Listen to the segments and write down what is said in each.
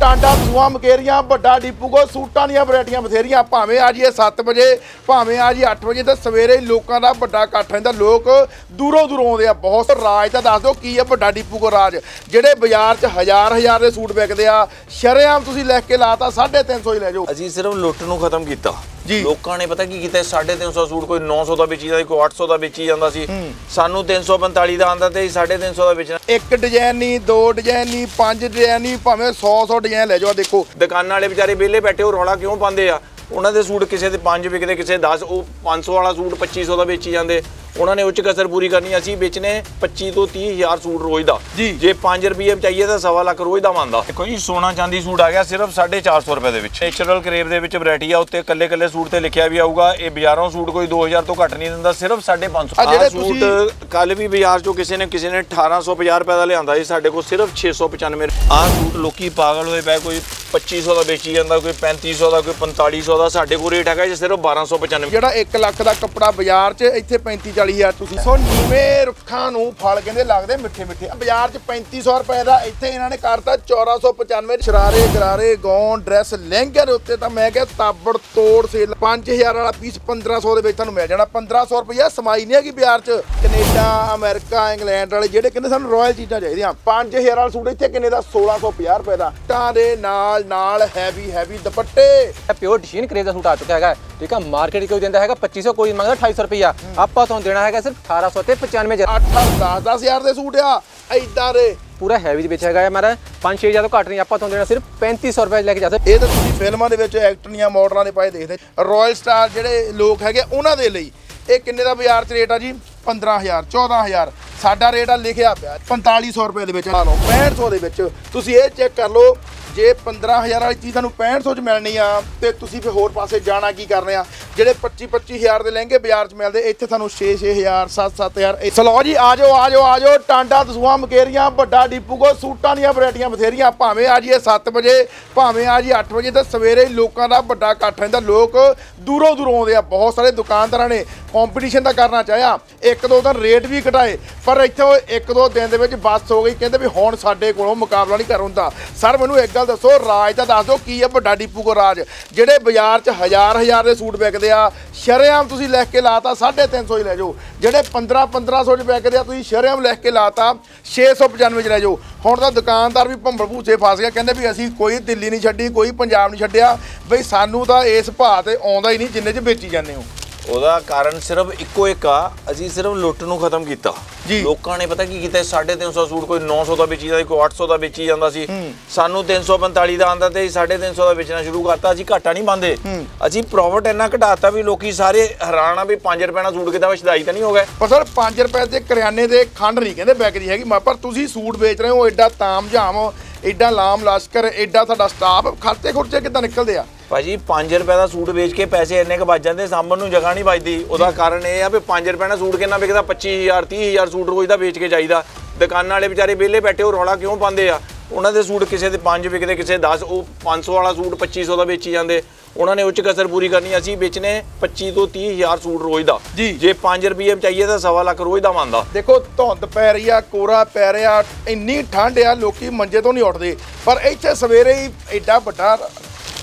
ਟਾਂਡਾ ਸੂਆ ਮਕੇਰੀਆਂ ਵੱਡਾ ਡੀਪੂ ਕੋ ਸੂਟਾਂ ਦੀਆਂ ਵੈਰਾਈਟੀਆਂ ਬਥੇਰੀਆਂ। ਭਾਵੇਂ ਆ ਜੀ 7 ਵਜੇ ਭਾਵੇਂ ਆ ਜੀ 8 ਵਜੇ ਤੇ ਸਵੇਰੇ ਹੀ ਲੋਕਾਂ ਦਾ ਵੱਡਾ ਇਕੱਠ ਰਹਿੰਦਾ ਲੋਕ ਦੂਰੋਂ ਦੂਰੋਂ ਆਉਂਦੇ ਆ ਬਹੁਤ। ਰਾਜ ਤਾਂ ਦੱਸ ਦਿਓ ਕੀ ਆ ਵੱਡਾ ਡੀਪੂ ਕੋ ਰਾਜ। ਜਿਹੜੇ ਬਾਜ਼ਾਰ 'ਚ ਹਜ਼ਾਰ ਹਜ਼ਾਰ ਦੇ ਸੂਟ ਵਿਕਦੇ ਆ ਸ਼ਰੇਆਮ ਤੁਸੀਂ ਲਿਖ ਕੇ ਲਾਤਾ 350 ਹੀ ਲੈ ਜਾਓ। ਅਸੀਂ ਸਿਰਫ ਲੁੱਟ ਨੂੰ ਖਤਮ ਕੀਤਾ। ਜੀ। ਲੋਕਾਂ ਨੇ ਪਤਾ ਕੀ ਕੀਤਾ 350 ਸੂਟ ਕੋਈ 900 ਦਾ ਵੇਚੀ ਜਾਂਦਾ ਕੋਈ 800 ਦਾ ਵੇਚੀ ਜਾਂਦਾ ਸੀ। ਸਾਨੂੰ 345 ਦਾ ਆਂਦਾ ਤੇ 350 ਦਾ ਵੇਚਣਾ। ਇੱਕ ਡਿਜ਼ਾਈਨ ਨਹੀਂ ਦੋ ਡਿਜ਼ਾਈਨ ਨਹੀਂ ਪੰਜ ਡਿਜ਼ਾਈਨ ਨਹੀਂ ਭਾਵੇਂ 100 100 ਡਿਜ਼ਾਈਨ ਲੈ ਜਾਓ ਦੇਖੋ। ਦੁਕਾਨਾਂ ਵਾਲੇ ਵਿਚਾਰੇ ਵਿਹਲੇ ਬੈਠੇ, ਉਹ ਰੌਲਾ ਕਿਉਂ ਪਾਉਂਦੇ ਆ? ਉਹਨਾਂ ਦੇ ਸੂਟ ਕਿਸੇ ਦੇ 5 ਵਿਕਦੇ, ਕਿਸੇ 10 ਉਹ 500 ਵਾਲਾ ਸੂਟ 2500 ਦਾ ਵੇਚੀ ਜਾਂਦੇ। ਉਹਨਾਂ ਨੇ ਉੱਚ ਕਸਰ ਪੂਰੀ ਕਰਨੀ ਅਸੀਂ ਵੇਚਨੇ 25 ਤੋਂ 30 ਹਜ਼ਾਰ ਸੂਟ ਰੋਜ਼ ਦਾ। ਜੀ। ਜੇ 5 ਰੁਪਏ ਚਾਹੀਏ ਤਾਂ ਸਵਾ ਲੱਖ ਰੋਜ਼ ਦਾ ਮੰਨਦਾ। ਦੇਖੋ ਜੀ ਸੋਨਾ ਚਾਂਦੀ ਸੂਟ ਆ ਗਿਆ ਸਿਰਫ 450 ਰੁਪਏ ਦੇ ਵਿੱਚ। ਨੇਚਰਲ ਕਰੇਵ ਦੇ ਵਿੱਚ ਵੈਰਾਈਟੀ ਆ ਉੱਤੇ ਕੱਲੇ ਕੱਲੇ ਸੂਟ ਤੇ ਲਿਖਿਆ ਵੀ ਆਊਗਾ। ਇਹ ਬਾਜ਼ਾਰੋਂ ਸੂਟ ਕੋਈ 2000 ਤੋਂ ਘੱਟ ਨਹੀਂ ਦਿੰਦਾ ਸਿਰਫ 550 ਆ ਜਿਹੜੇ ਸੂਟ ਕੱਲ ਵੀ ਬਾਜ਼ਾਰ ਚੋਂ ਕਿਸੇ ਨੇ ਕਿਸੇ ਨੇ 1850 ਰੁਪਏ ਦਾ ਲਿਆਂਦਾ ਸੀ ਸਾਡੇ ਕੋਲ ਸਿਰਫ 695 ਆਹ ਸੂਟ ਲੋਕੀ ਪਾਗਲ ਹੋਏ ਪਏ ਕੋਈ 2500 ਦਾ ਵੇਚੀ ਜਾਂਦਾ ਕੋਈ 3500 ਦਾ ਕੋਈ 4500 ਦਾ। ਸਾਡੇ ਕੋਲ ਰੇਟ ਹੈਗਾ ਜੀ ਸਿਰਫ 1295 ਜਿਹੜਾ 1 ਲੱਖ ਦਾ ਕੱਪੜਾ ਬਾਜ਼ਾਰ 'ਚ ਇੱਥੇ 35 40 ਹਜ਼ਾਰ ਤੁਸੀਂ ਸੋ ਨੀਵੇਂ ਰੁੱਖਾਂ ਨੂੰ ਫਲ ਕਹਿੰਦੇ ਲੱਗਦੇ ਮਿੱਠੇ ਮਿੱਠੇ। ਆ ਬਾਜ਼ਾਰ 'ਚ 3500 ਰੁਪਏ ਦਾ ਇੱਥੇ ਇਹਨਾਂ ਨੇ ਕਰਤਾ 1495 ਸ਼ਰਾਰੇ ਗਰਾਰੇ ਗੌਨ ਡਰੈਸ ਲਹਿੰਗੇ ਦੇ ਉੱਤੇ ਤਾਂ ਮੈਂ ਕਿਹਾ ਤਾਬੜ ਤੋੜ ਸੇਲ। 5000 ਵਾਲਾ ਪੀਸ 1500 ਦੇ ਵਿੱਚ ਤੁਹਾਨੂੰ ਮਿਲ ਜਾਣਾ। 1500 ਰੁਪਏ ਸਮਾਈ ਨਹੀਂ ਹੈਗੀ ਬਾਜ਼ਾਰ 'ਚ। ਕੈਨੇਡਾ ਅਮਰੀਕਾ ਇੰਗਲੈਂਡ ਵਾਲੇ ਜਿਹੜੇ ਕਹਿੰਦੇ ਸਾਨੂੰ ਰਾਇਲ ਚੀਜ਼ਾਂ ਚਾਹੀਦੀਆਂ। 5000 ਵਾਲਾ ਸੂਟ ਇੱਥੇ ਕਿੰਨੇ ਦਾ? 1650 ਰੁਪਏ ਦਾ। ਟਾਂ ਦੇ ਨਾਲ ਨਾਲ ਹੈਵੀ ਹੈਵੀ ਦੁਪੱਟੇ। ਪਿਓਰ ਡਿਜ਼ਾਈਨ ਕਰੇਜ ਦਾ ਸੂਟ ਆ ਚੁੱਕਾ ਹੈਗਾ। ਠੀਕ ਆ ਮਾਰਕੀਟ ਕੋਈ ਦਿੰਦਾ ਹੈਗਾ 2500 ਕੋਈ ਮੰਗਦਾ 2800 ਰੁਪਇਆ ਆਪਾਂ ਤੁਹਾਨੂੰ ਦੇਣਾ ਹੈਗਾ ਸਿਰਫ 1800 ਤੇ 95 ਹਜ਼ਾਰ। 8 10 10000 ਦੇ ਸੂਟ ਆ ਐਦਾਂ ਦੇ। ਪੂਰਾ ਹੈਵੀ ਦੇ ਵਿੱਚ ਹੈਗਾ ਹੈ ਮਾਰਾ 5-6 ਹਜ਼ਾਰ ਤੋਂ ਘੱਟ ਨਹੀਂ ਆਪਾਂ ਤੁਹਾਨੂੰ ਦੇਣਾ ਸਿਰਫ 3500 ਰੁਪਏ ਲੈ ਕੇ ਜਾ ਸਕਦੇ। ਇਹ ਤਾਂ ਤੁਸੀਂ ਫਿਲਮਾਂ ਦੇ ਵਿੱਚ ਐਕਟਰੀਆਂ ਮਾਡਲਾਂ ਦੇ ਪਾਏ ਦੇਖਦੇ। ਰਾਇਲ ਸਟਾਰ ਜਿਹੜੇ ਲੋਕ ਹੈਗੇ ਉਹਨਾਂ ਦੇ ਲਈ। ਇਹ ਕਿੰਨੇ ਦਾ ਬਾਜ਼ਾਰ 'ਚ ਰੇਟ ਆ ਜੀ? 15000 14000 ਸਾਡਾ ਰੇਟ ਆ ਲਿਖਿਆ ਪਿਆ 4500 ਰੁਪਏ ਦੇ ਵਿੱਚ। ਲਾ ਲਓ। 6500 ਦੇ ਵਿੱਚ। ਤੁਸੀਂ ਇਹ ਚੈੱਕ ਕਰ ਲਓ ਜੇ 15000 ਵਾਲੀ ਚੀਜ਼ ਤੁਹਾਨੂੰ 6500 ਚ ਮਿਲਣੀ ਆ, ਤੇ ਤੁਸੀਂ ਫਿਰ ਹੋਰ ਪਾਸੇ ਜਾਣਾ ਕੀ ਕਰਨੇ ਆ? ਜਿਹੜੇ 25 25000 ਦੇ ਲਹਿੰਗੇ ਬਾਜ਼ਾਰ 'ਚ ਮਿਲਦੇ, ਇੱਥੇ ਤੁਹਾਨੂੰ 6 6000 7 7000 ਸਲੋ ਜੀ, ਆ ਜਾਓ ਆ ਜਾਓ ਆ ਜਾਓ, ਟਾਂਡਾ ਦਸੂਆ ਮਕੇਰੀਆਂ, ਵੱਡਾ ਡੀਪੂ ਕੋ ਸੂਟਾਂ ਦੀਆਂ ਵੈਰਾਈਟੀਆਂ ਬਥੇਰੀਆਂ, ਭਾਵੇਂ ਆ ਜੀ 7 ਵਜੇ, ਭਾਵੇਂ ਆ ਜੀ 8 ਵਜੇ, ਤਾਂ ਸਵੇਰੇ ਲੋਕਾਂ ਦਾ ਵੱਡਾ ਇਕੱਠ ਰਹਿੰਦਾ, ਲੋਕ ਦੂਰੋਂ ਦੂਰੋਂ ਆਉਂਦੇ ਆ, ਬਹੁਤ ਸਾਰੇ ਦੁਕਾਨਦਾਰਾਂ ਨੇ ਕੰਪੀਟੀਸ਼ਨ ਦਾ ਕਰਨਾ ਚਾਹਿਆ, ਇੱਕ ਦੋ ਦਿਨ ਰੇਟ ਵੀ ਘਟਾਏ, ਪਰ ਇੱਥੇ ਉਹ ਇੱਕ ਦੋ ਦਿਨ ਦੇ ਵਿੱਚ ਬੱਸ ਹੋ ਗਈ, ਕਹਿੰਦੇ ਵੀ ਹੁਣ ਸਾਡੇ ਕੋਲੋਂ ਮੁਕਾਬਲਾ ਨਹੀਂ ਕਰ ਹੁੰਦਾ। ਸਰ, ਮੈਨੂੰ ਇੱਕ ਗੱਲ ਦੱਸੋ, ਰਾਜ ਤਾਂ ਦੱਸ ਦਿਓ ਕੀ ਹੈ ਵੱਡਾ ਡੀਪੂ ਕੋ ਰਾਜ। ਜਿਹੜੇ ਬਾਜ਼ਾਰ 'ਚ ਹਜ਼ਾਰ ਹਜ਼ਾਰ ਦੇ ਸੂਟ ਵਿਕਦੇ ਆ, ਸ਼ਰੇਆਮ ਤੁਸੀਂ ਲਿਖ ਕੇ ਲਾਤਾ 350 ਹੀ ਲੈ ਜਾਓ। ਜਿਹੜੇ 15 1500 ਚ ਵਿਕਦੇ ਆ, ਤੁਸੀਂ ਸ਼ਰੇਆਮ ਲਿਖ ਕੇ ਲਾਤਾ 695 ਚ ਲੈ ਜਾਓ। ਹੁਣ ਤਾਂ ਦੁਕਾਨਦਾਰ ਵੀ ਭੰਬਲ ਭੂਸੇ ਫਸ ਗਿਆ, ਕਹਿੰਦੇ ਵੀ ਅਸੀਂ ਕੋਈ ਦਿੱਲੀ ਨਹੀਂ ਛੱਡੀ, ਕੋਈ ਪੰਜਾਬ ਨਹੀਂ ਛੱਡਿਆ। ਬਈ ਸਾਨੂੰ ਤਾਂ ਇਸ ਭਾਅ ਤੇ ਆਉਂਦਾ ਹੀ ਨਹੀਂ, ਜਿੰਨੇ ਚ ਵੇਚੀ ਜਾਂਦੇ ਹੋ। ਉਹਦਾ ਕਾਰਨ ਸਿਰਫ ਇੱਕੋ ਇੱਕ ਆ ਅਸੀਂ ਸਿਰਫ ਲੁੱਟ ਨੂੰ ਖਤਮ ਕੀਤਾ। ਜੀ। ਲੋਕਾਂ ਨੇ ਪਤਾ ਕੀ ਕੀਤਾ 350 ਸੂਟ ਕੋਈ 900 ਦਾ ਵੇਚੀ ਜਾਂਦਾ ਕੋਈ 800 ਦਾ ਵੇਚੀ ਜਾਂਦਾ ਸੀ। ਸਾਨੂੰ 345 ਦਾ ਆਂਦਾ ਤੇ 350 ਦਾ ਵੇਚਣਾ ਸ਼ੁਰੂ ਕਰਤਾ ਅਸੀਂ ਘਾਟਾ ਨਹੀਂ ਪਾਉਂਦੇ ਅਸੀਂ ਪ੍ਰੋਫਿਟ ਇੰਨਾ ਘਟਾਤਾ ਵੀ ਲੋਕੀ ਸਾਰੇ ਹੈਰਾਨ ਆ ਵੀ 5 ਰੁਪਏ ਨਾਲ ਸੂਟ ਕਿਤਾ ਵਛਦਾਈ ਤਾਂ ਨਹੀਂ ਹੋ ਗਏ। ਪਰ ਸਰ 5 ਰੁਪਏ ਦੇ ਕਰਿਆਨੇ ਦੇ ਖੰਡ ਨਹੀਂ ਕਹਿੰਦੇ ਵਿਕਦੀ ਹੈਗੀ। ਪਰ ਤੁਸੀਂ ਸੂਟ ਵੇਚ ਰਹੇ ਹੋ ਐਡਾ ਤਾਮਝਾਮ ਐਡਾ ਲਾਮ ਲਸ਼ਕਰ ਐਡਾ ਤੁਹਾਡਾ ਸਟਾਫ ਖਰਚੇ ਖੁਰਚੇ ਕਿੱਦਾਂ ਨਿਕਲਦੇ ਆ? ਭਾਜੀ 5 ਰੁਪਏ ਦਾ ਸੂਟ ਵੇਚ ਕੇ ਪੈਸੇ ਇੰਨੇ ਕ ਬਚ ਜਾਂਦੇ ਸਾਂਭਣ ਨੂੰ ਜਗ੍ਹਾ ਨਹੀਂ ਬਚਦੀ ਉਹਦਾ ਕਾਰਨ ਇਹ ਆ ਵੀ 5 ਰੁਪਏ ਦਾ ਸੂਟ ਕਿੰਨਾ ਵਿਕਦਾ? 25000 30000 ਸੂਟ ਰੋਜ਼ ਦਾ ਵੇਚ ਕੇ ਜਾਈਦਾ। ਦੁਕਾਨਾਂ ਵਾਲੇ ਵਿਚਾਰੇ ਵਿਹਲੇ ਬੈਠੇ ਉਹ ਰੌਲਾ ਕਿਉਂ ਪਾਉਂਦੇ ਆ? ਉਹਨਾਂ ਦੇ ਸੂਟ ਕਿਸੇ ਦੇ 5 ਵਿਕਦੇ ਕਿਸੇ 10 ਉਹ 500 ਵਾਲਾ ਸੂਟ 2500 ਦਾ ਵੇਚੀ ਜਾਂਦੇ। ਉਹਨਾਂ ਨੇ ਉੱਚ ਕਸਰ ਪੂਰੀ ਕਰਨੀ ਅਸੀਂ ਵੇਚਨੇ 25 ਤੋਂ 30000 ਸੂਟ ਰੋਜ਼ ਦਾ। ਜੀ। ਜੇ 5 ਰੁਪਏ ਚਾਹੀਏ ਤਾਂ ਸਵਾ ਲੱਖ ਰੋਜ਼ ਦਾ ਮੰਨਦਾ। ਦੇਖੋ ਧੁੰਦ ਪੈ ਰਹੀ ਆ ਕੋਰਾ ਪੈ ਰਿਹਾ ਇੰਨੀ ਠੰਡ ਆ ਲੋਕੀ ਮੰਜੇ ਤੋਂ ਨਹੀਂ ਉੱਠਦੇ। ਪਰ ਇੱਥੇ ਸਵੇਰੇ ਹੀ ਐਡਾ ਵੱਡਾ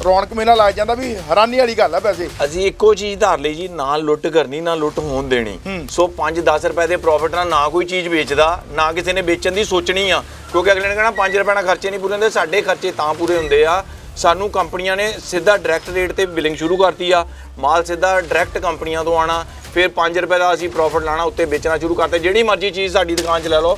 ਰੌਣਕ ਮੇਲਾ ਲੱਗ ਜਾਂਦਾ ਵੀ ਹੈਰਾਨੀ ਵਾਲੀ ਗੱਲ ਆ ਵੈਸੇ। ਅਸੀਂ ਇੱਕੋ ਚੀਜ਼ ਧਾਰ ਲਈ ਜੀ ਨਾ ਲੁੱਟ ਕਰਨੀ ਨਾ ਲੁੱਟ ਹੋਣ ਦੇਣੀ। ਸੋ 5-10 ਰੁਪਏ ਦੇ ਪ੍ਰੋਫਿਟ ਨਾਲ ਨਾ ਕੋਈ ਚੀਜ਼ ਵੇਚਦਾ ਨਾ ਕਿਸੇ ਨੇ ਵੇਚਣ ਦੀ ਸੋਚਣੀ ਆ। ਕਿਉਂਕਿ ਅਗਲੇ ਨੇ ਕਹਿਣਾ 5 ਰੁਪਏ ਨਾਲ ਖਰਚੇ ਨਹੀਂ ਪੂਰੇ ਹੁੰਦੇ ਸਾਡੇ ਖਰਚੇ ਤਾਂ ਪੂਰੇ ਹੁੰਦੇ ਆ। ਸਾਨੂੰ ਕੰਪਨੀਆਂ ਨੇ ਸਿੱਧਾ ਡਾਇਰੈਕਟ ਰੇਟ ਤੇ ਬਿਲਿੰਗ ਸ਼ੁਰੂ ਕਰਤੀ ਆ। ਮਾਲ ਸਿੱਧਾ ਡਾਇਰੈਕਟ ਕੰਪਨੀਆਂ ਤੋਂ ਆਣਾ। ਫਿਰ 5 ਰੁਪਏ ਦਾ ਅਸੀਂ ਪ੍ਰੋਫਿਟ ਲਾਣਾ ਉੱਤੇ ਵੇਚਣਾ ਸ਼ੁਰੂ ਕਰਤੇ। ਜਿਹੜੀ ਮਰਜ਼ੀ ਚੀਜ਼ ਸਾਡੀ ਦੁਕਾਨ 'ਚ ਲੈ ਲਓ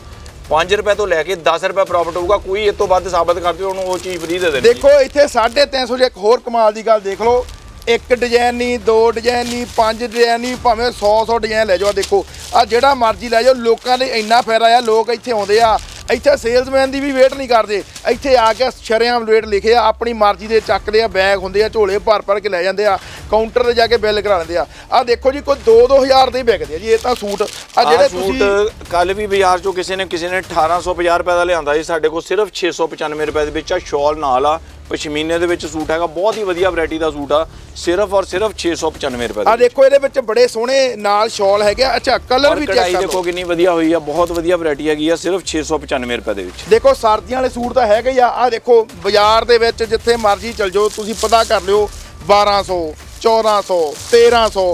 5 ਰੁਪਏ ਤੋਂ ਲੈ ਕੇ 10 ਰੁਪਏ ਪ੍ਰੋਫਿਟ ਹੋਊਗਾ, ਕੋਈ ਇਹ ਤੋਂ ਵੱਧ ਸਾਬਤ ਕਰ ਦਿਓ, ਉਹਨੂੰ ਉਹ ਚੀਜ਼ ਫ੍ਰੀ ਦੇ ਦੇਣੀ। ਦੇਖੋ, ਇੱਥੇ 350 ਜੇ ਇੱਕ ਹੋਰ ਕਮਾਲ ਦੀ ਗੱਲ ਦੇਖ ਲਓ। ਇੱਕ ਡਿਜ਼ਾਈਨ ਨਹੀਂ, ਦੋ ਡਿਜ਼ਾਈਨ ਨਹੀਂ, ਪੰਜ ਡਿਜ਼ਾਈਨ ਨਹੀਂ, ਭਾਵੇਂ 100 100 ਡਿਜ਼ਾਈਨ ਲੈ ਜਾਓ ਦੇਖੋ। ਆ ਜਿਹੜਾ ਮਰਜ਼ੀ ਲੈ ਜਾਓ, ਲੋਕਾਂ ਲਈ ਇੰਨਾ ਫਾਇਦਾ ਆ, ਲੋਕ ਇੱਥੇ ਆਉਂਦੇ ਆ। ਇੱਥੇ ਸੇਲਸਮੈਨ ਦੀ ਵੀ ਵੇਟ ਨਹੀਂ ਕਰਦੇ। ਇੱਥੇ ਆ ਕੇ ਸ਼ਰੇਆਮ ਰੇਟ ਲਿਖੇ ਆ ਆਪਣੀ ਮਰਜ਼ੀ ਦੇ ਚੱਕਦੇ ਆ ਬੈਗ ਹੁੰਦੇ ਆ ਝੋਲੇ ਭਰ ਭਰ ਕੇ ਲੈ ਜਾਂਦੇ ਆ ਕਾਊਂਟਰ ਤੇ ਜਾ ਕੇ ਬਿੱਲ ਕਰਾ ਲੈਂਦੇ ਆ। ਆ ਦੇਖੋ ਜੀ ਕੋਈ 2-2000 ਦੇ ਹੀ ਵਿਕਦੇ ਆ ਜੀ ਇਹ ਤਾਂ ਸੂਟ। ਆ ਜਿਹੜੇ ਤੁਸੀਂ ਸੂਟ ਕੱਲ ਵੀ ਬਾਜ਼ਾਰ ਚੋਂ ਕਿਸੇ ਨੇ ਕਿਸੇ ਨੇ 1850 ਰੁਪਏ ਦਾ ਲਿਆਂਦਾ ਸੀ ਸਾਡੇ ਕੋਲ ਸਿਰਫ 695 ਰੁਪਏ ਦੇ ਵਿੱਚ ਆ ਸ਼ਾਲ ਨਾਲ ਆ ਪਸ਼ਮੀਨੇ ਦੇ ਵਿੱਚ ਸੂਟ ਹੈਗਾ ਬਹੁਤ ਹੀ ਵਧੀਆ ਵੈਰਾਈਟੀ ਦਾ ਸੂਟ ਆ। ਸਿਰਫ ਔਰ ਸਿਰਫ 695 ਰੁਪਏ ਆ ਦਾ ਦੇਖੋ ਇਹਦੇ ਵਿੱਚ ਬੜੇ ਸੋਹਣੇ ਨਾਲ ਸ਼ਾਲ ਹੈਗੇ ਆ। ਅੱਛਾ ਕਲਰ ਵੀ ਚੈੱਕ ਕਢਾਈ ਕਰ ਦੇਖੋ ਕਿੰਨੀ ਵਧੀਆ ਹੋਈ ਆ ਬਹੁਤ ਵਧੀਆ ਵੈਰਾਈਟੀ ਹੈਗੀ ਆ ਸਿਰਫ 695 ਰੁਪਏ ਦੇ ਵਿੱਚ। ਦੇਖੋ ਸਰਦੀਆਂ ਵਾਲੇ ਸੂਟ ਤਾਂ ਹੈਗੇ ਹੀ ਆ। ਆ ਦੇਖੋ ਬਾਜ਼ਾਰ ਦੇ ਵਿੱਚ ਜਿੱਥੇ ਮਰਜ਼ੀ ਚਲ ਜਾਓ ਤੁਸੀਂ ਪਤਾ ਕਰ ਲਿਓ 1200 1400 1300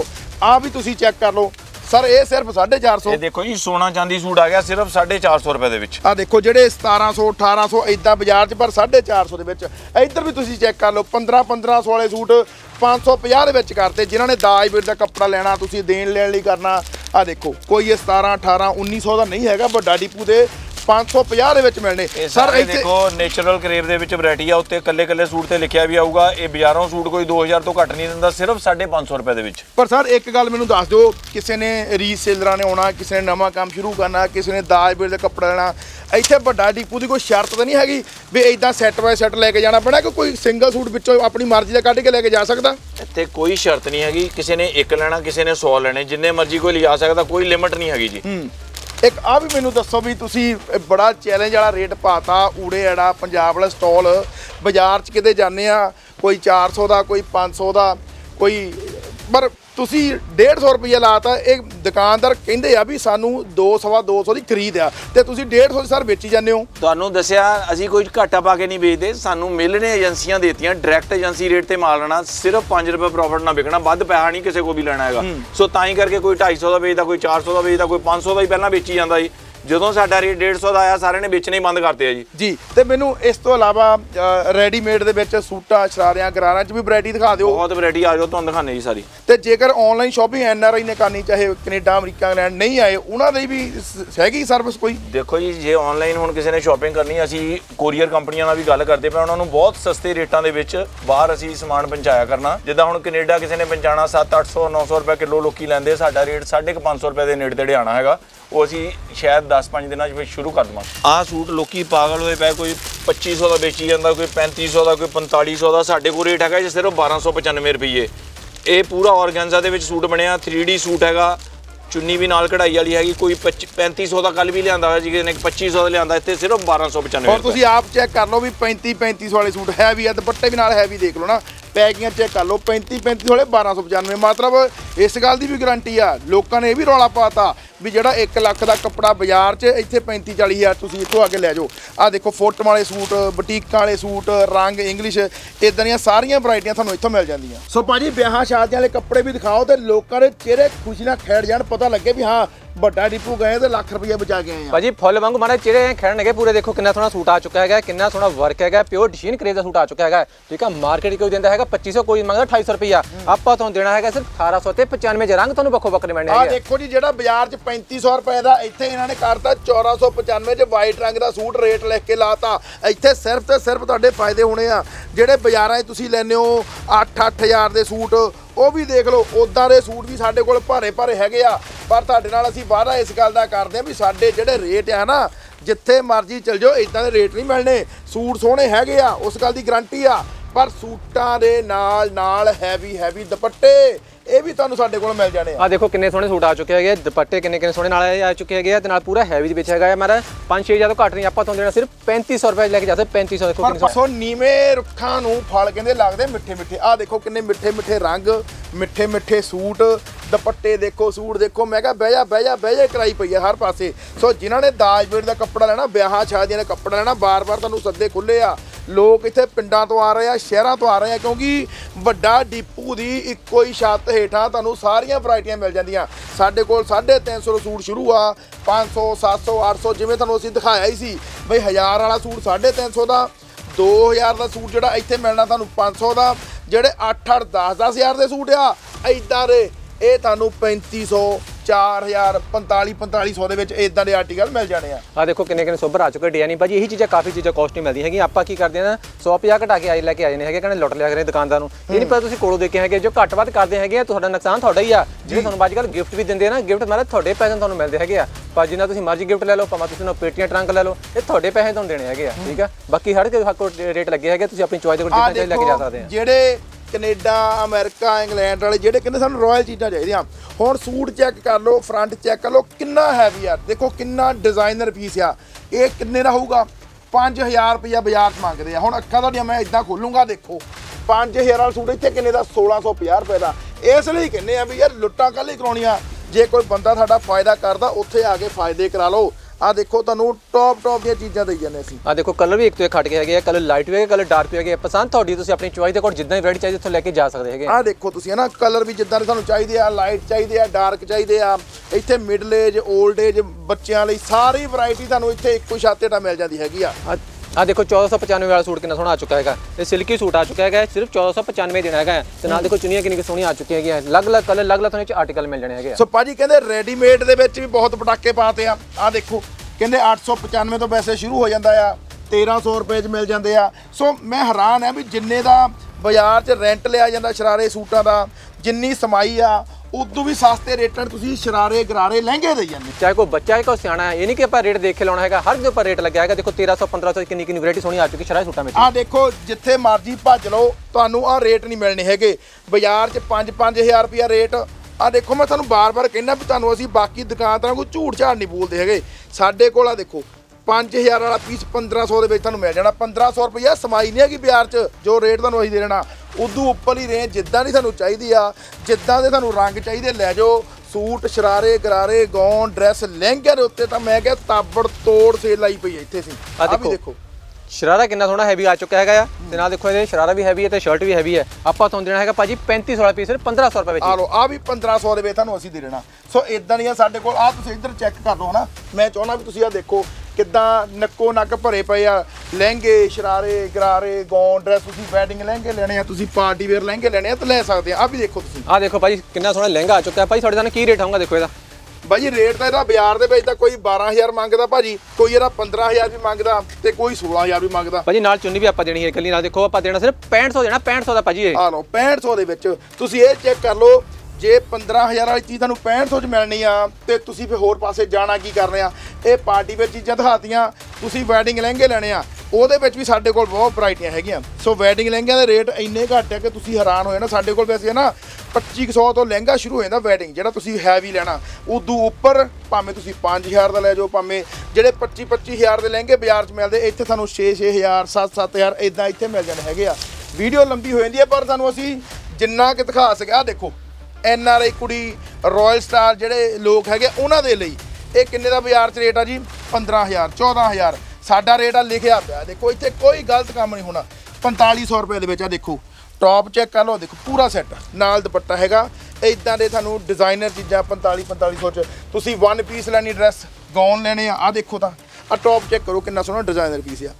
ਆ ਵੀ ਤੁਸੀਂ ਚੈੱਕ ਕਰ ਲਓ। ਸਰ ਇਹ ਸਿਰਫ 450 ਇਹ ਦੇਖੋ ਜੀ ਸੋਨਾ ਚਾਂਦੀ ਸੂਟ ਆ ਗਿਆ ਸਿਰਫ 450 ਰੁਪਏ ਦੇ ਵਿੱਚ। ਆ ਦੇਖੋ ਜਿਹੜੇ 1700 1800 ਇਦਾਂ ਬਾਜ਼ਾਰ 'ਚ ਪਰ 450 ਦੇ ਵਿੱਚ। ਇੱਧਰ ਵੀ ਤੁਸੀਂ ਚੈੱਕ ਕਰ ਲਓ 15 1500 ਵਾਲੇ ਸੂਟ 550 ਦੇ ਵਿੱਚ ਕਰਤੇ। ਜਿਨ੍ਹਾਂ ਨੇ ਦਾਜ ਵੀਰ ਦਾ ਕੱਪੜਾ ਲੈਣਾ ਤੁਸੀਂ ਦੇਣ ਲੈਣ ਲਈ ਕਰਨਾ। ਆ ਦੇਖੋ ਕੋਈ ਇਹ 17 18 1900 ਦਾ ਨਹੀਂ ਹੈਗਾ ਵੱਡਾ ਡੀਪੂ ਦੇ 550 ਦੇ ਵਿੱਚ ਮਿਲਣੇ। ਸਾਰੇ ਦੇਖੋ ਨੇਚਰਲ ਕਰੇਵ ਦੇ ਵਿੱਚ ਵੈਰਾਈਟੀ ਆ ਉੱਤੇ ਕੱਲੇ ਕੱਲੇ ਸੂਟ ਤੇ ਲਿਖਿਆ ਵੀ ਆਊਗਾ। ਇਹ ਬਾਜ਼ਾਰੋਂ ਸੂਟ ਕੋਈ 2000 ਤੋਂ ਘੱਟ ਨਹੀਂ ਦਿੰਦਾ ਸਿਰਫ 550 ਰੁਪਏ ਦੇ ਵਿੱਚ। ਪਰ ਸਰ ਇੱਕ ਗੱਲ ਮੈਨੂੰ ਦੱਸ ਦਿਓ ਕਿਸੇ ਨੇ ਰੀਸੇਲਰਾਂ ਨੇ ਆਉਣਾ ਕਿਸੇ ਨੇ ਨਵਾਂ ਕੰਮ ਸ਼ੁਰੂ ਕਰਨਾ ਕਿਸੇ ਨੇ ਦਾਜ ਵੀਰ ਦਾ ਕੱਪੜਾ ਲੈਣਾ ਇੱਥੇ ਵੱਡਾ ਡੀਪੂ ਦੀ ਕੋਈ ਸ਼ਰਤ ਤਾਂ ਨਹੀਂ ਹੈਗੀ ਵੀ ਇਦਾਂ ਸੈੱਟ ਬਾਏ ਸੈੱਟ ਲੈ ਕੇ ਜਾਣਾ ਪੈਣਾ ਕਿ ਕੋਈ ਸਿੰਗਲ ਸੂਟ ਵਿੱਚੋਂ ਆਪਣੀ ਮਰਜ਼ੀ ਦਾ ਕੱਢ ਕੇ ਲੈ ਕੇ ਜਾ ਸਕਦਾ? ਇੱਥੇ ਕੋਈ ਸ਼ਰਤ ਨਹੀਂ ਹੈਗੀ ਕਿਸੇ ਨੇ ਇੱਕ ਲੈਣਾ ਕਿਸੇ ਨੇ 100 ਲੈਣੇ ਜਿੰਨੇ ਮਰਜ਼ੀ ਕੋਈ ਲਿਜਾ ਸਕਦਾ ਕੋਈ ਲਿਮਿਟ ਨਹੀਂ ਹੈਗੀ ਜੀ। ਹੂੰ। ਇੱਕ ਆ ਵੀ ਮੈਨੂੰ ਦੱਸੋ ਵੀ ਤੁਸੀਂ ਬੜਾ ਚੈਲੰਜ ਵਾਲਾ ਰੇਟ ਪਾਤਾ, ਊੜੇ ਐੜਾ ਪੰਜਾਬ ਵਾਲਾ ਸਟਾਲ ਬਾਜ਼ਾਰ 'ਚ ਕਿਤੇ ਜਾਂਦੇ ਆ, ਕੋਈ 400 ਦਾ, ਕੋਈ 500 ਦਾ, ਕੋਈ ਪਰ ਤੁਸੀਂ 150 ਰੁਪਏ ਲਾਤਾ ਇਹ ਦੁਕਾਨਦਾਰ ਕਹਿੰਦੇ ਆ ਵੀ ਸਾਨੂੰ 200 200 ਦੀ ਖਰੀਦ ਆ ਤੇ ਤੁਸੀਂ 150 ਦੀ ਸਰ ਵੇਚੀ ਜਾਂਦੇ ਹੋ? ਤੁਹਾਨੂੰ ਦੱਸਿਆ ਅਸੀਂ ਕੋਈ ਘਾਟਾ ਪਾ ਕੇ ਨਹੀਂ ਵੇਚਦੇ ਸਾਨੂੰ ਮਿਲ ਨੇ ਏਜੰਸੀਆਂ ਦੇਤੀਆਂ ਡਾਇਰੈਕਟ ਏਜੰਸੀ ਰੇਟ ਤੇ ਮਾਲ ਲੈਣਾ ਸਿਰਫ 5 ਰੁਪਏ ਪ੍ਰੋਫਿਟ ਨਾ ਵਿਕਣਾ ਵੱਧ ਪੈਸਾ ਨਹੀਂ ਕਿਸੇ ਕੋ ਵੀ ਲੈਣਾ ਹੈਗਾ। ਸੋ ਤਾਂ ਹੀ ਕਰਕੇ ਕੋਈ 250 ਦਾ ਵੇਚਦਾ ਕੋਈ 400 ਦਾ ਵੇਚਦਾ ਕੋਈ 500 ਦਾ ਹੀ ਪਹਿਲਾਂ ਵੇਚੀ ਜਾਂਦਾ ਜੀ ਜਦੋਂ ਸਾਡਾ ਰੇਟ 150 ਦਾ ਆਇਆ ਸਾਰਿਆਂ ਨੇ ਵੇਚਣੇ ਹੀ ਬੰਦ ਕਰਤੇ ਆ ਜੀ। ਜੀ ਤੇ ਮੈਨੂੰ ਇਸ ਤੋਂ ਇਲਾਵਾ ਰੈਡੀਮੇਡ ਦੇ ਵਿੱਚ ਸੂਟਾਂ ਸ਼ਰਾਰਿਆਂ ਗਰਾਰਾਂ 'ਚ ਵੀ ਵੈਰਾਈਟੀ ਦਿਖਾ ਦਿਓ। ਬਹੁਤ ਵੈਰਾਈਟੀ ਆ ਜਾਓ ਤੁਹਾਨੂੰ ਦਿਖਾਣੇ ਜੀ ਸਾਰੀ। ਤੇ ਜੇਕਰ online shopping N R I ਨੇ ਕਰਨੀ ਚਾਹੇ ਕੈਨੇਡਾ ਅਮਰੀਕਾ ਇੰਗਲੈਂਡ ਨਹੀਂ ਆਏ ਉਹਨਾਂ ਲਈ ਵੀ ਹੈਗੀ ਸਰਵਿਸ ਕੋਈ? ਦੇਖੋ ਜੀ ਜੇ ਆਨਲਾਈਨ ਹੁਣ ਕਿਸੇ ਨੇ ਸ਼ਾਪਿੰਗ ਕਰਨੀ ਅਸੀਂ ਕੋਰੀਅਰ ਕੰਪਨੀਆਂ ਨਾਲ ਵੀ ਗੱਲ ਕਰਦੇ ਪਏ ਉਹਨਾਂ ਨੂੰ ਬਹੁਤ ਸਸਤੇ ਰੇਟਾਂ ਦੇ ਵਿੱਚ ਬਾਹਰ ਅਸੀਂ ਸਮਾਨ ਪਹੁੰਚਾਇਆ ਕਰਨਾ। ਜਿੱਦਾਂ ਹੁਣ ਕੈਨੇਡਾ ਕਿਸੇ ਨੇ ਪਹੁੰਚਾਣਾ 7-800 900 ਰੁਪਏ ਕਿਲੋ ਲੋਕੀ ਲੈਂਦੇ ਸਾਡਾ ਰੇਟ 550 ਰੁਪਏ ਦੇ ਨੇੜੇ ਤੇੜੇ ਆਣਾ ਹੈਗਾ। ਉਹ ਅਸੀਂ ਸ਼ਾਇਦ 10-5 ਦਿਨਾਂ 'ਚ ਵਿੱਚ ਸ਼ੁਰੂ ਕਰ ਦਵਾਂਗੇ। ਆਹ ਸੂਟ ਲੋਕੀ ਪਾਗਲ ਹੋਏ ਪਏ ਕੋਈ 2500 ਦਾ ਵੇਚੀ ਜਾਂਦਾ ਕੋਈ 3500 ਦਾ ਕੋਈ 4500 ਦਾ ਸਾਡੇ ਕੋਲ ਰੇਟ ਹੈਗਾ ਜੀ ਸਿਰਫ 1295 ਰੁਪਏ ਇਹ ਪੂਰਾ ਆਰਗੈਂਜ਼ਾ ਦੇ ਵਿੱਚ ਸੂਟ ਬਣਿਆ 3D ਸੂਟ ਹੈਗਾ ਚੁੰਨੀ ਵੀ ਨਾਲ ਕਢਾਈ ਵਾਲੀ ਹੈਗੀ ਕੋਈ 25 3500 ਦਾ ਕੱਲ ਵੀ ਲਿਆਂਦਾ ਹੋਇਆ ਜੀ ਕਿਸੇ ਨੇ 2500 ਦਾ ਲਿਆਂਦਾ ਇੱਥੇ ਸਿਰਫ 1295 ਹੁਣ ਤੁਸੀਂ ਆਪ ਚੈੱਕ ਕਰ ਲਓ ਵੀ 35 3500 ਵਾਲੇ ਸੂਟ ਹੈਵੀ ਆ ਦੁਪੱਟੇ ਵੀ ਨਾਲ ਹੈਵੀ ਦੇਖ ਲਓ ਨਾ। ਪੈਕਿੰਗਾਂ ਚੈੱਕ ਕਰ ਲਓ 35 35 ਵਾਲੇ 1295 ਮਤਲਬ ਇਸ ਗੱਲ ਦੀ ਵੀ ਗਾਰੰਟੀ ਆ, ਲੋਕਾਂ ਨੇ ਇਹ ਵੀ ਰੌਲਾ ਪਾਤਾ ਵੀ ਜਿਹੜਾ 1 ਲੱਖ ਦਾ ਕੱਪੜਾ ਬਾਜ਼ਾਰ 'ਚ ਇੱਥੇ 35 40 ਹਜ਼ਾਰ ਤੁਸੀਂ ਇੱਥੋਂ ਆ ਕੇ ਲੈ ਜਾਓ। ਆ ਦੇਖੋ, ਫੋਟੋ ਵਾਲੇ ਸੂਟ, ਬੁਟੀਕਾਂ ਵਾਲੇ ਸੂਟ, ਰੰਗ ਇੰਗਲਿਸ਼ ਇਦਾਂ ਦੀਆਂ ਸਾਰੀਆਂ ਵੈਰਾਈਟੀਆਂ ਤੁਹਾਨੂੰ ਇੱਥੋਂ ਮਿਲ ਜਾਂਦੀਆਂ। ਸੋ ਭਾਜੀ, ਵਿਆਹਾਂ ਸ਼ਾਦੀਆਂ ਵਾਲੇ ਕੱਪੜੇ ਵੀ ਦਿਖਾਓ ਤੇ ਲੋਕਾਂ ਦੇ ਚਿਹਰੇ ਖੁਸ਼ੀ ਨਾਲ ਖੇੜ ਜਾਣ, ਪਤਾ ਲੱਗੇ ਵੀ ਹਾਂ ਵੱਡਾ ਡਿਪੂ ਗਏ ਤੇ ਲੱਖ ਰੁਪਏ ਬਚਾ ਕੇ ਆਏ ਆ। ਭਾਜੀ ਫੁੱਲ ਵਾਂਗੂ ਮਾਰੇ ਚਿਹਰੇ ਖੜਨਗੇ ਪੂਰੇ ਦੇਖੋ ਕਿੰਨਾ ਸੋਹਣਾ ਸੂਟ ਆ ਚੁੱਕਾ ਹੈਗਾ ਕਿੰਨਾ ਸੋਹਣਾ ਵਰਕ ਹੈਗਾ ਪਿਓਰ ਡਿਸ਼ੀਨ ਕਰੇਜ਼ ਦਾ ਸੂਟ ਆ ਚੁੱਕਾ ਹੈਗਾ। ਠੀਕ ਆ ਮਾਰਕੀਟ ਕੋਈ ਦਿੰਦਾ ਹੈਗਾ 2500 ਕੋਈ ਮੰਗਦਾ 2800 ਰੁਪਿਆ ਆਪਾਂ ਤੁਹਾਨੂੰ ਦੇਣਾ ਹੈਗਾ ਸਿਰਫ 1800 ਤੇ 95 ਚ ਰੰਗ ਤੁਹਾਨੂੰ ਵੱਖੋ ਵੱਖਰੇ ਮਿਲਣੇ ਆ ਆ। ਦੇਖੋ ਜੀ ਜਿਹੜਾ ਬਾਜ਼ਾਰ 'ਚ 3500 ਰੁਪਏ ਦਾ ਇੱਥੇ ਇਹਨਾਂ ਨੇ ਕਰਤਾ 1495 'ਚ ਵਾਈਟ ਰੰਗ ਦਾ ਸੂਟ ਰੇਟ ਲਿਖ ਕੇ ਲਾਤਾ। ਇੱਥੇ ਸਿਰਫ ਤੇ ਸਿਰਫ ਤੁਹਾਡੇ ਫਾਇਦੇ ਹੋਣੇ ਆ। ਜਿਹੜੇ ਬਾਜ਼ਾਰਾਂ 'ਚ ਤੁਸੀਂ ਲੈਂਦੇ ਹੋ 8-8000 ਦੇ ਸੂਟ ਉਹ ਵੀ ਦੇਖ ਲਓ ਉਦਾਂ ਦੇ ਸੂਟ ਵੀ ਸਾਡੇ ਕੋਲ ਭਾਰੇ ਭਾਰੇ ਹੈਗੇ ਆ। ਪਰ ਤੁਹਾਡੇ ਨਾਲ ਅਸੀਂ ਵਾਅਦਾ ਇਸ ਗੱਲ ਦਾ ਕਰਦੇ ਆ ਵੀ ਸਾਡੇ ਜਿਹੜੇ ਰੇਟ ਆ ਨਾ, ਜਿੱਥੇ ਮਰਜ਼ੀ ਚਲ ਜਾਓ ਇਦਾਂ ਦੇ ਰੇਟ ਨਹੀਂ ਮਿਲਣੇ। ਸੂਟ ਸੋਹਣੇ ਹੈਗੇ ਆ, ਉਸ ਗੱਲ ਦੀ ਗਾਰੰਟੀ ਆ। ਪਰ ਸੂਟਾਂ ਦੇ ਨਾਲ ਨਾਲ ਹੈਵੀ ਹੈਵੀ ਦੁਪੱਟੇ ਇਹ ਵੀ ਤੁਹਾਨੂੰ ਸਾਡੇ ਕੋਲ ਮਿਲ ਜਾਣੇ ਆ। ਆ ਦੇਖੋ ਕਿੰਨੇ ਸੋਹਣੇ ਸੂਟ ਆ ਚੁੱਕੇ ਹੈਗੇ ਆ, ਦੁਪੱਟੇ ਕਿੰਨੇ ਕਿੰਨੇ ਸੋਹਣੇ ਨਾਲ ਆ ਚੁੱਕੇ ਹੈਗੇ ਆ ਤੇ ਨਾਲ ਪੂਰਾ ਹੈਵੀ ਦੇ ਵਿੱਚ ਹੈਗਾ ਆ। ਮੇਰਾ 5-6 ਤੋਂ ਘੱਟ ਨਹੀਂ ਆਪਾਂ ਤੁਹਾਨੂੰ ਦੇਣਾ ਸਿਰਫ 3500 ਰੁਪਏ ਲੈ ਕੇ ਜਾ ਸਕਦੇ 3500 ਦੇਖੋ ਕਿੰਨੇ ਸੋਹਣੇ। ਨੀਵੇਂ ਰੁੱਖਾਂ ਨੂੰ ਫਲ ਕਹਿੰਦੇ ਲੱਗਦੇ ਮਿੱਠੇ ਮਿੱਠੇ ਆਹ ਦੇਖੋ ਕਿੰਨੇ ਮਿੱਠੇ ਮਿੱਠੇ ਰੰਗ ਮਿੱਠੇ ਮਿੱਠੇ ਸੂਟ, ਦੁਪੱਟੇ ਦੇਖੋ, ਸੂਟ ਦੇਖੋ। ਮੈਂ ਕਿਹਾ, ਬਹਿ ਜਾ ਬਹਿ ਜਾ ਬਹਿ ਜਾ ਕਰਾਈ ਪਈ ਆ ਹਰ ਪਾਸੇ। ਸੋ ਜਿਨ੍ਹਾਂ ਨੇ ਦਾਜ ਦਾ ਕੱਪੜਾ ਲੈਣਾ, ਵਿਆਹਾਂ ਸ਼ਾਦੀਆਂ ਦਾ ਕੱਪੜਾ ਲੈਣਾ, ਬਾਰ-ਬਾਰ ਤੁਹਾਨੂੰ ਸੱਦੇ ਖੁੱਲੇ ਆ। ਲੋਕ ਇੱਥੇ ਪਿੰਡਾਂ ਤੋਂ ਆ ਰਹੇ ਆ, ਸ਼ਹਿਰਾਂ ਤੋਂ ਆ ਰਹੇ ਆ, ਕਿਉਂਕਿ ਵੱਡਾ ਡੀਪੂ ਦੀ ਇੱਕੋ ਹੀ ਛੱਤ ਹੇਠਾਂ ਤੁਹਾਨੂੰ ਸਾਰੀਆਂ ਵੈਰਾਈਟੀਆਂ ਮਿਲ ਜਾਂਦੀਆਂ। ਸਾਡੇ ਕੋਲ 350 ਸੂਟ ਸ਼ੁਰੂ ਆ 500 700 800 ਜਿਵੇਂ ਤੁਹਾਨੂੰ ਅਸੀਂ ਦਿਖਾਇਆ ਹੀ ਸੀ। ਬਈ 1000 ਵਾਲਾ ਸੂਟ 350 ਦਾ 2000 ਦਾ ਸੂਟ ਜਿਹੜਾ ਇੱਥੇ ਮਿਲਣਾ ਤੁਹਾਨੂੰ 500 ਦਾ ਜਿਹੜੇ 8 8 10 10000 ਦੇ ਸੂਟ ਆ ਐਦਾਂ ਦੇ। ਇਹ ਤੁਹਾਨੂੰ 3500 4000 45 4500 ਦੇ ਵਿੱਚ ਇਦਾਂ ਦੇ ਆਰਟੀਕਲ ਮਿਲ ਜਾਣੇ ਆ। ਆ ਦੇਖੋ ਕਿੰਨੇ ਕਿੰਨੇ ਸੋਬਰ ਆ ਚੁੱਕੇ ਡਿਜ਼ਾਈਨ ਭਾਜੀ ਇਹੀ ਚੀਜ਼ਾਂ ਕਾਫੀ ਚੀਜ਼ਾਂ ਕਾਸਟਲੀ ਮਿਲਦੀਆਂ ਹੈਗੀਆਂ। ਆਪਾਂ ਕੀ ਕਰਦੇ ਆ ਨਾ 150 ਘਟਾ ਕੇ ਆਏ ਲੈ ਕੇ ਆਏ ਨੇ ਹੈਗੇ ਕਹਿੰਦੇ ਲੁੱਟ ਲਿਆ ਕਰੇ ਦੁਕਾਨਦਾਰ ਨੂੰ। ਇਹ ਨਹੀਂ ਪਤਾ ਤੁਸੀਂ ਕੋਲੋਂ ਦੇ ਕੇ ਹੈਗੇ ਜੋ ਘੱਟ ਵੱਧ ਕਰਦੇ ਹੈਗੇ ਆ ਤੁਹਾਡਾ ਨੁਕਸਾਨ ਤੁਹਾਡਾ ਹੀ ਆ। ਜਿਹੜੇ ਤੁਹਾਨੂੰ ਅੱਜ ਕੱਲ੍ਹ ਗਿਫਟ ਵੀ ਦਿੰਦੇ ਆ ਨਾ ਗਿਫਟ ਮਤਲਬ ਤੁਹਾਡੇ ਪੈਸੇ ਤੁਹਾਨੂੰ ਮਿਲਦੇ ਹੈਗੇ ਆ। ਪਰ ਜਿੰਨਾ ਤੁਸੀਂ ਮਰਜ਼ੀ ਗਿਫਟ ਲੈ ਲਓ ਭਾਵੇਂ ਤੁਸੀਂ ਨਾ ਪੇਟੀਆਂ ਟਰੰਕ ਲੈ ਲਓ ਇਹ ਤੁਹਾਡੇ ਪੈਸੇ ਤੁਹਾਨੂੰ ਦੇਣੇ ਹੈਗੇ ਆ ਠੀਕ ਆ? ਬਾਕੀ ਹਰ ਕੋਈ ਹੱਕ ਰੇਟ ਲੱਗੇ ਹੈਗੇ ਤੁਸੀਂ ਆਪਣੀ ਚੋਇਸ ਦੇ ਕੋਲ ਆ ਜਿੰਨਾ ਲੈ ਕੇ ਜਾ ਸਕਦੇ ਆ। ਜਿਹੜੇ ਕੈਨੇਡਾ, ਅਮਰੀਕਾ, ਇੰਗਲੈਂਡ ਵਾਲੇ ਜਿਹੜੇ ਕਹਿੰਦੇ ਸਾਨੂੰ ਰਾਇਲ ਚੀਜ਼ਾਂ ਚਾਹੀਦੀਆਂ। ਹੁਣ ਸੂਟ ਚੈੱਕ ਕਰ ਲਓ ਫਰੰਟ ਚੈੱਕ ਕਰ ਲਓ, ਕਿੰਨਾ ਹੈਵੀ ਆ। ਦੇਖੋ ਕਿੰਨਾ ਡਿਜ਼ਾਈਨਰ ਪੀਸ ਆ। ਇਹ ਕਿੰਨੇ ਦਾ ਹੋਊਗਾ? 5000 ਰੁਪਇਆ ਬਾਜ਼ਾਰ 'ਚ ਮੰਗਦੇ ਆ। ਹੁਣ ਅੱਖਾਂ ਤੁਹਾਡੀਆਂ ਮੈਂ ਇਦਾਂ ਖੋਲੂੰਗਾ, ਦੇਖੋ। 5000 ਵਾਲਾ ਸੂਟ ਇੱਥੇ ਕਿੰਨੇ ਦਾ? 1650 ਰੁਪਏ ਦਾ। ਇਸ ਲਈ ਕਹਿੰਦੇ ਆ ਵੀ ਯਾਰ ਲੁੱਟਾਂ ਕੱਲ ਹੀ ਕਰਾਉਣੀਆਂ। ਜੇ ਕੋਈ ਬੰਦਾ ਸਾਡਾ ਫਾਇਦਾ ਕਰਦਾ, ਉੱਥੇ ਆ ਕੇ ਫਾਇਦੇ ਕਰਾ ਲਓ। ਆ ਦੇਖੋ ਤੁਹਾਨੂੰ ਟੌਪ ਟੌਪ ਦੀਆਂ ਚੀਜ਼ਾਂ ਦੇਈ ਜਾਂਦੇ ਅਸੀਂ ਆ ਦੇਖੋ ਕਲਰ ਵੀ ਇੱਕ ਤੋਂ ਇੱਕ ਖੱਟ ਕੇ ਹੈਗੇ ਆ ਕਲਰ ਲਾਈਟ ਵੀ ਹੈਗੇ ਕਲਰ ਡਾਰਕ ਵੀ ਹੈਗੇ। ਪਸੰਦ ਤੁਹਾਡੀ ਤੁਸੀਂ ਆਪਣੀ ਚੁਆਇਸ ਦੇ ਅਕੋਰਡ ਜਿੱਦਾਂ ਦੀ ਵੈਰਾਈਟੀ ਚਾਹੀਦੀ ਉੱਥੋਂ ਲੈ ਕੇ ਜਾ ਸਕਦੇ ਹੈਗੇ ਆ। ਦੇਖੋ ਤੁਸੀਂ ਹਨਾ ਕਲਰ ਵੀ ਜਿੱਦਾਂ ਦੇ ਤੁਹਾਨੂੰ ਚਾਹੀਦੇ ਆ ਲਾਈਟ ਚਾਹੀਦੇ ਆ ਡਾਰਕ ਚਾਹੀਦੇ ਆ ਇੱਥੇ ਮਿਡਲ ਏਜ 올ਡ ਏਜ ਬੱਚਿਆਂ ਲਈ ਸਾਰੀ ਵੈਰਾਈਟੀ ਤੁਹਾਨੂੰ ਇੱਥੇ ਇੱਕੋ ਛੱਤ ਹੇਠਾਂ ਮਿਲ ਜਾਂਦੀ ਹੈਗੀ ਆ ਆ ਆ ਦੇਖੋ 1495 ਵਾਲਾ ਸੂਟ ਕਿੰਨਾ ਸੋਹਣਾ ਆ ਚੁੱਕਾ ਹੈਗਾ। ਇਹ ਸਿਲਕੀ ਸੂਟ ਆ ਚੁੱਕਾ ਹੈਗਾ, ਇਹ ਸਿਰਫ 1495 ਦੇਣਾ ਹੈਗਾ। ਤੇ ਨਾਲ ਦੇਖੋ ਚੁੰਨੀਆਂ ਕਿੰਨੀ ਕੁ ਸੋਹਣੀਆਂ ਆ ਚੁੱਕੀਆਂ ਹੈਗੀਆਂ। ਅਲੱਗ-ਅਲੱਗ ਕਲਰ ਅਲੱਗ-ਅਲੱਗ ਤੁਹਾਨੂੰ ਇਹ 'ਚ ਆਰਟੀਕਲ ਮਿਲ ਜਾਣੇ ਹੈਗੇ ਆ। ਸੋ ਭਾਜੀ ਕਹਿੰਦੇ ਰੈਡੀਮੇਡ ਦੇ ਵਿੱਚ ਵੀ ਬਹੁਤ ਪਟਾਕੇ ਪਾਤੇ ਆ। ਆ ਦੇਖੋ, ਕਹਿੰਦੇ 895 ਤੋਂ ਵੈਸੇ ਸ਼ੁਰੂ ਹੋ ਜਾਂਦਾ ਆ। 1300 ਰੁਪਏ 'ਚ ਮਿਲ ਜਾਂਦੇ ਆ। ਸੋ ਮੈਂ ਹੈਰਾਨ ਆ ਵੀ ਜਿੰਨੇ ਦਾ ਬਾਜ਼ਾਰ 'ਚ ਰੈਂਟ ਲਿਆ ਜਾਂਦਾ ਸ਼ਰਾਰੇ ਸੂਟਾਂ ਦਾ, ਜਿੰਨੀ ਸਮਾਈ ਆ ਉਦੋਂ ਵੀ ਸਸਤੇ ਰੇਟਾਂ 'ਚ ਤੁਸੀਂ ਸ਼ਰਾਰੇ ਗਰਾਰੇ ਲਹਿੰਗੇ ਦੇਈ ਜਾਂਦੇ ਚਾਹੇ ਕੋਈ ਬੱਚਾ ਹੈ ਕੋਈ ਸਿਆਣਾ ਹੈ ਇਹ ਨਹੀਂ ਕਿ ਆਪਾਂ ਰੇਟ ਦੇਖ ਕੇ ਲਾਉਣਾ ਹੈਗਾ ਹਰ ਦੇ ਉੱਪਰ ਰੇਟ ਲੱਗਿਆ ਹੈਗਾ। ਦੇਖੋ 1300 1500 ਕਿੰਨੀ ਕਿੰਨੀ ਵੈਰਾਈਟੀ ਸੋਹਣੀ ਆ ਚੁੱਕੀ ਸ਼ਰਾਰੇ ਸੂਟਾਂ ਵਿੱਚ। ਆ ਦੇਖੋ ਜਿੱਥੇ ਮਰਜ਼ੀ ਭੱਜ ਲਓ ਤੁਹਾਨੂੰ ਆ ਰੇਟ ਨਹੀਂ ਮਿਲਣੇ ਹੈਗੇ। ਬਾਜ਼ਾਰ 'ਚ 5-5000 ਰੁਪਿਆ ਰੇਟ। ਆ ਦੇਖੋ ਮੈਂ ਤੁਹਾਨੂੰ ਬਾਰ-ਬਾਰ ਕਹਿੰਦਾ ਵੀ ਤੁਹਾਨੂੰ ਅਸੀਂ ਬਾਕੀ ਦੁਕਾਨਦਾਰਾਂ ਕੋਈ ਝੂਠ ਝਾੜ ਨਹੀਂ ਬੋਲਦੇ ਹੈਗੇ। ਸਾਡੇ ਕੋਲ ਆ ਦੇਖੋ 5000 ਵਾਲਾ ਪੀਸ 1500 ਦੇ ਵਿੱਚ ਤੁਹਾਨੂੰ ਮਿਲ ਜਾਣਾ। 1500 ਰੁਪਇਆ ਸਮਾਈ ਨਹੀਂ ਹੈਗੀ ਬਾਜ਼ਾਰ 'ਚ ਜੋ ਰੇਟ ਤੁਹਾਨੂੰ ਅਸੀਂ ਦੇ ਦੇਣਾ। ਉਦੋਂ ਉੱਪਰ ਹੀ ਰੇਂਜ ਜਿੱਦਾਂ ਦੀ ਤੁਹਾਨੂੰ ਚਾਹੀਦੀ ਆ ਜਿੱਦਾਂ ਦੇ ਤੁਹਾਨੂੰ ਰੰਗ ਚਾਹੀਦੇ ਲੈ ਜਾਓ। ਸੂਟ ਸ਼ਰਾਰੇ ਗਰਾਰੇ ਗੌਨ ਡਰੈਸ ਲਹਿੰਗੇ ਦੇ ਉੱਤੇ ਤਾਂ ਮੈਂ ਕਿਹਾ ਤਾਬੜ ਤੋੜ ਸੇਲ ਲਾਈ ਪਈ ਇੱਥੇ ਸੀ। ਆ ਆ ਵੀ ਦੇਖੋ। ਸ਼ਰਾਰਾ ਕਿੰਨਾ ਸੋਹਣਾ ਹੈਵੀ ਆ ਚੁੱਕਾ ਹੈਗਾ ਆ। ਤੇ ਨਾਲ ਦੇਖੋ ਇਹਦੇ ਸ਼ਰਾਰਾ ਵੀ ਹੈਵੀ ਹੈ ਤੇ ਸ਼ਰਟ ਵੀ ਹੈਵੀ ਹੈ। ਆਪਾਂ ਤੁਹਾਨੂੰ ਦੇਣਾ ਹੈਗਾ ਭਾਜੀ 3500 ਵਾਲਾ ਪੀਸ ਸਿਰਫ 1500 ਰੁਪਏ ਵਿੱਚ। ਆ ਲੋ ਆ ਵੀ 1500 ਦੇ ਵਿੱਚ ਤੁਹਾਨੂੰ ਅਸੀਂ ਦੇ ਦੇਣਾ। ਸੋ ਇਦਾਂ ਦੀਆਂ ਸਾਡੇ ਕੋਲ ਆ ਤੁਸੀਂ ਇੱਧਰ ਚੈੱਕ ਕਰ ਲਓ ਹਨਾ। ਮੈਂ ਚਾਹੁੰਦਾ ਵੀ ਤੁਸੀਂ ਆ ਦੇਖੋ ਕਿੱਦਾਂ ਨੱਕੋ ਨੱਕ ਭਰੇ ਪਏ ਆ। ਲਹਿੰਗੇ ਸ਼ਰਾਰੇ ਗਰਾਰੇ ਗੌਨ ਡਰੈਸ ਤੁਸੀਂ ਵੈਡਿੰਗ ਲਹਿੰਗੇ ਲੈਣੇ ਆ ਤੁਸੀਂ ਪਾਰਟੀ ਵੇਅਰ ਲਹਿੰਗੇ ਲੈਣੇ ਆ ਤਾਂ ਲੈ ਸਕਦੇ ਆ। ਆ ਵੀ ਦੇਖੋ ਤੁਸੀਂ। ਆ ਦੇਖੋ ਭਾਜੀ ਕਿੰਨਾ ਸੋਹਣਾ ਲਹਿੰਗਾ ਆ ਚੁੱਕਾ ਹੈ ਭਾਜੀ ਤੁਹਾਡੇ ਨਾਲ ਕੀ ਰੇਟ ਹੋਊਗਾ ਦੇਖੋ ਇਹਦਾ। ਬਾਈ ਰੇਟ ਤਾਂ ਇਹਦਾ ਬਾਜ਼ਾਰ ਦੇ ਵਿੱਚ ਤਾਂ ਕੋਈ 12000 ਮੰਗਦਾ ਭਾਜੀ ਕੋਈ ਇਹਦਾ 15000 ਵੀ ਮੰਗਦਾ ਤੇ ਕੋਈ 16000 ਵੀ ਮੰਗਦਾ। ਭਾਜੀ ਨਾਲ ਚੁੰਨੀ ਵੀ ਆਪਾਂ ਦੇਣੀ ਹੈ ਇਕੱਲੀ ਨਾਲ ਦੇਖੋ ਆਪਾਂ ਦੇਣਾ ਸਿਰਫ 6500 ਦੇਣਾ 6500 ਦਾ ਭਾਜੀ ਇਹ। ਆ ਲਓ 6500 ਦੇ ਵਿੱਚ ਤੁਸੀਂ ਇਹ ਚੈੱਕ ਕਰ ਲਓ ਜੇ 15000 ਵਾਲੀ ਚੀਜ਼ ਤੁਹਾਨੂੰ 6500 ਚ ਮਿਲਣੀ ਆ ਤੇ ਤੁਸੀਂ ਫਿਰ ਹੋਰ ਪਾਸੇ ਜਾਣਾ ਕੀ ਕਰਨੇ ਆ? ਇਹ ਪਾਰਟੀ ਵੇਅਰ ਚੀਜ਼ਾਂ ਦਿਖਾਤੀਆਂ ਤੁਸੀਂ ਵੈਡਿੰਗ ਲਹਿੰਗੇ ਲੈਣੇ ਆ ਉਹਦੇ ਵਿੱਚ ਵੀ ਸਾਡੇ ਕੋਲ ਬਹੁਤ ਵੈਰਾਈਟੀਆਂ ਹੈਗੀਆਂ। ਸੋ ਵੈਡਿੰਗ ਲਹਿੰਗਿਆਂ ਦੇ ਰੇਟ ਇੰਨੇ ਘੱਟ ਹੈ ਕਿ ਤੁਸੀਂ ਹੈਰਾਨ ਹੋ ਜਾਣਾ। ਸਾਡੇ ਕੋਲ ਵੈਸੇ ਨਾ 2500 ਤੋਂ ਲਹਿੰਗਾ ਸ਼ੁਰੂ ਹੋ ਜਾਂਦਾ ਵੈਡਿੰਗ ਜਿਹੜਾ ਤੁਸੀਂ ਹੈਵੀ ਲੈਣਾ। ਉਦੋਂ ਉੱਪਰ ਭਾਵੇਂ ਤੁਸੀਂ 5000 ਦਾ ਲੈ ਜਾਓ, ਭਾਵੇਂ ਜਿਹੜੇ 25 25000 ਦੇ ਲਹਿੰਗੇ ਬਾਜ਼ਾਰ 'ਚ ਮਿਲਦੇ, ਇੱਥੇ ਤੁਹਾਨੂੰ 6 6000 7 7000 ਇਦਾਂ ਇੱਥੇ ਮਿਲ ਜਾਂਦੇ ਹੈਗੇ ਆ। ਵੀਡੀਓ ਲੰਬੀ ਹੋ ਜਾਂਦੀ ਹੈ ਪਰ ਤੁਹਾਨੂੰ ਅਸੀਂ ਜਿੰਨਾ ਕਿ ਦਿਖਾ ਸਕਿਆ ਦੇਖੋ ਐਨ ਆਰ ਆਈ ਕੁੜੀ ਰਾਇਲ ਸਟਾਰ ਜਿਹੜੇ ਲੋਕ ਹੈਗੇ, ਉਹਨਾਂ ਦੇ ਲਈ ਇਹ ਕਿੰਨੇ ਦਾ ਬਾਜ਼ਾਰ 'ਚ ਰੇਟ ਆ ਜੀ? 15000 14000 ਸਾਡਾ ਰੇਟ ਆ ਲਿਖਿਆ ਪਿਆ। ਦੇਖੋ, ਇੱਥੇ ਕੋਈ ਗਲਤ ਕੰਮ ਨਹੀਂ ਹੋਣਾ। 4500 ਰੁਪਏ ਦੇ ਵਿੱਚ ਆ, ਦੇਖੋ। ਟੌਪ ਚੈੱਕ ਕਰ ਲਓ, ਦੇਖੋ, ਪੂਰਾ ਸੈੱਟ ਨਾਲ ਦੁਪੱਟਾ ਹੈਗਾ। ਇਦਾਂ ਦੇ ਤੁਹਾਨੂੰ ਡਿਜ਼ਾਈਨਰ ਚੀਜ਼ਾਂ 45 4500 ਚ। ਤੁਸੀਂ ਵਨ ਪੀਸ ਲੈਣੀ ਡਰੈਸ ਗਾਊਨ ਲੈਣੇ ਆ। ਆ ਦੇਖੋ ਤਾਂ। ਆ ਟੌਪ ਚੈੱਕ ਕਰੋ, ਕਿੰਨਾ ਸੋਹਣਾ ਡਿਜ਼ਾਈਨਰ ਪੀਸ ਆ।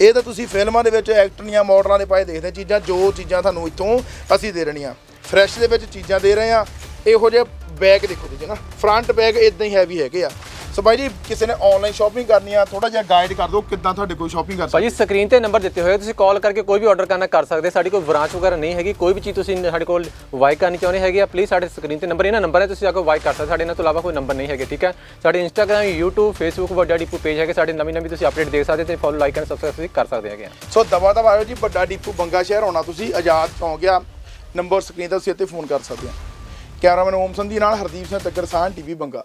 ਇਹ ਤਾਂ ਤੁਸੀਂ ਫਿਲਮਾਂ ਦੇ ਵਿੱਚ ਐਕਟਰੀਆਂ ਮਾਡਲਾਂ ਦੇ ਪਾਏ ਦੇਖਦੇ ਚੀਜ਼ਾਂ, ਜੋ ਚੀਜ਼ਾਂ ਤੁਹਾਨੂੰ ਇੱਥੋਂ ਅਸੀਂ ਦੇ ਰਹੀਆਂ ਫਰੈਸ਼ ਦੇ ਵਿੱਚ ਚੀਜ਼ਾਂ ਦੇ ਰਹੇ ਆ। ਇਹੋ ਜਿਹੇ ਬੈਗ ਦੇਖੋ ਤੁਸੀਂ ਨਾ। ਫਰੰਟ ਬੈਗ ਇਦਾਂ ਹੀ ਹੈਵੀ ਹੈਗੇ ਆ। ਸੋ ਬਾਈ ਜੀ ਕਿਸੇ ਨੇ ਆਨਲਾਈਨ ਸ਼ਾਪਿੰਗ ਕਰਨੀ ਆ ਥੋੜਾ ਜਿਹਾ ਗਾਈਡ ਕਰ ਦਿਓ ਕਿੱਦਾਂ ਤੁਹਾਡੇ ਕੋਲ ਸ਼ਾਪਿੰਗ ਕਰ ਸਕਦੇ ਭਾਜੀ ਸਕਰੀਨ ਤੇ ਨੰਬਰ ਦਿੱਤੇ ਹੋਏ ਆ, ਤੁਸੀਂ ਕਾਲ ਕਰਕੇ ਕੋਈ ਵੀ ਆਰਡਰ ਕਰਨਾ ਕਰ ਸਕਦੇ ਸਾਡੀ ਕੋਈ ਬ੍ਰਾਂਚ ਵਗੈਰਾ ਨਹੀਂ ਹੈਗੀ ਕੋਈ ਵੀ ਚੀਜ਼ ਤੁਸੀਂ ਸਾਡੇ ਕੋਲ ਵਾਈ ਕਰਨੀ ਚਾਹੁੰਦੇ ਹੈਗੇ ਆ ਪਲੀਜ਼ ਸਾਡੇ ਸਕਰੀਨ ਤੇ ਨੰਬਰ ਇਹਨਾਂ ਨੰਬਰ ਹੈ ਤੁਸੀਂ ਆ ਕੇ ਵਾਈ ਕਰ ਸਕਦੇ ਸਾਡੇ ਇਹਨਾਂ ਤੋਂ ਇਲਾਵਾ ਕੋਈ ਨੰਬਰ ਨਹੀਂ ਹੈਗੇ ਠੀਕ ਹੈ? ਸਾਡੇ ਇੰਸਟਾਗ੍ਰam YouTube Facebook ਵੱਡਾ ਡੀਪੂ ਪੇਜ ਹੈਗੇ ਸਾਡੇ ਨਵੀਂ ਨਵੀਂ ਤੁਸੀਂ ਅਪਡੇਟ ਦੇਖ ਸਕਦੇ ਤੇ ਫੋਲੋ ਲਾਈਕ ਐਂਡ ਸਬਸਕ੍ਰਾਈਬ ਤੁਸੀਂ ਕਰ ਸਕਦੇ ਹੈਗੇ ਆ। ਸੋ ਦਵਾ ਦਵਾ ਆਇਓ ਜੀ ਵੱਡਾ ਡੀਪੂ ਬੰਗਾ ਸ਼ਹਿਰ ਹੋਣਾ ਤੁਸੀਂ ਆਜ਼ਾਦ ਚੌਂਕ ਆ ਨੰਬਰ ਸਕਰੀਨ ਤੇ ਤੁਸੀਂ ਇੱਥੇ ਫੋਨ ਕਰ ਸਕਦੇ ਆ ਕੈਮਰਾਮੈਨ ਓਮ ਸੰਧੀ ਨਾਲ ਹਰਦੀਪ ਸਿੰਘ ਤੱਕਰ ਸਾਹ ਟੀਵੀ ਬੰਗਾ।